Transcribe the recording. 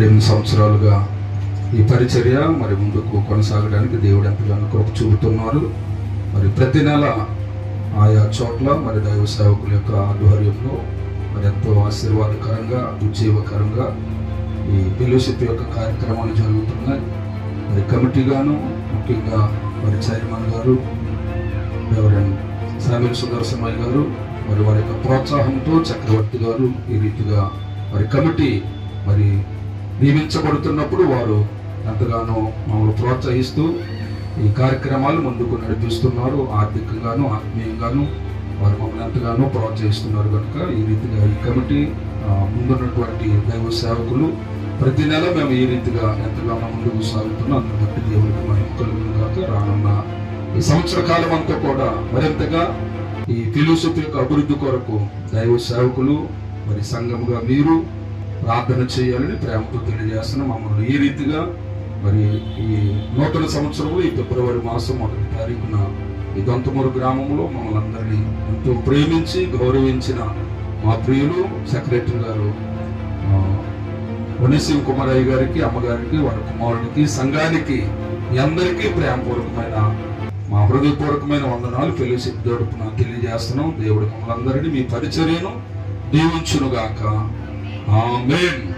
సంవత్సరాలుగా ఈ పరిచర్య మరి ముందుకు కొనసాగడానికి దేవుడు ఎంతగానో కృప చూపుతున్నారు. మరి ప్రతి నెల ఆయా చోట్ల మరి దైవ సేవకుల యొక్క ఆధ్వర్యంలో మరి ఎంతో ఆశీర్వాదకరంగా ఉజ్జీవకరంగా ఈ ఫెలోషిప్ యొక్క కార్యక్రమాలు జరుగుతున్నాయి. మరి కమిటీగాను ముఖ్యంగా మరి చైర్మన్ గారు రెవరెండ్ సామిల్ సుదర్శనయ్య గారు మరి వారి యొక్క ప్రోత్సాహంతో చక్రవర్తి గారు ఈ రీతిగా మరి కమిటీ మరి నియమించబడుతున్నప్పుడు వారు ఎంతగానో మమ్మల్ని ప్రోత్సహిస్తూ ఈ కార్యక్రమాలు ముందుకు నడిపిస్తున్నారు. ఆర్థికంగాను ఆత్మీయంగాను వారు మమ్మల్ని ఎంతగానో ప్రోత్సహిస్తున్నారు కనుక ఈ రీతిగా ఈ కమిటీ ముందున్నటువంటి దైవ సేవకులు ప్రతి నెల మేము ఈ రీతిగా ఎంతగానో ముందుకు సాగుతున్నాం అందుని బట్టి దేవుడికి మనం కలుగును కాక రానున్న ఈ సంవత్సర కాలం అంతా కూడా మరింతగా ఈ ఫిలోసఫీ యొక్క అభివృద్ధి కొరకు దైవ సేవకులు మరి సంఘముగా మీరు ప్రార్థన చేయాలని ప్రేమతో తెలియజేస్తున్నాం. మమ్మల్ని ఈ రీతిగా మరి ఈ నూతన సంవత్సరంలో ఈ ఫిబ్రవరి మాసం మొదటి తారీఖున ఈ దొంతమూరు గ్రామంలో మమ్మల్ని అందరినీ ఎంతో ప్రేమించి గౌరవించిన మా ప్రియులు సెక్రటరీ గారు వనిశివ కుమారయ్య గారికి అమ్మగారికి వారి కుమారుడికి సంఘానికి మీ అందరికీ ప్రేమపూర్వకమైన మా హృదయపూర్వకమైన వందనాలు ఫెలోషిప్ దొడుపున తెలియజేస్తున్నాం. దేవుడు మమ్మల్ని అందరినీ మీ పరిచర్యను దీవించునుగాక. Amen.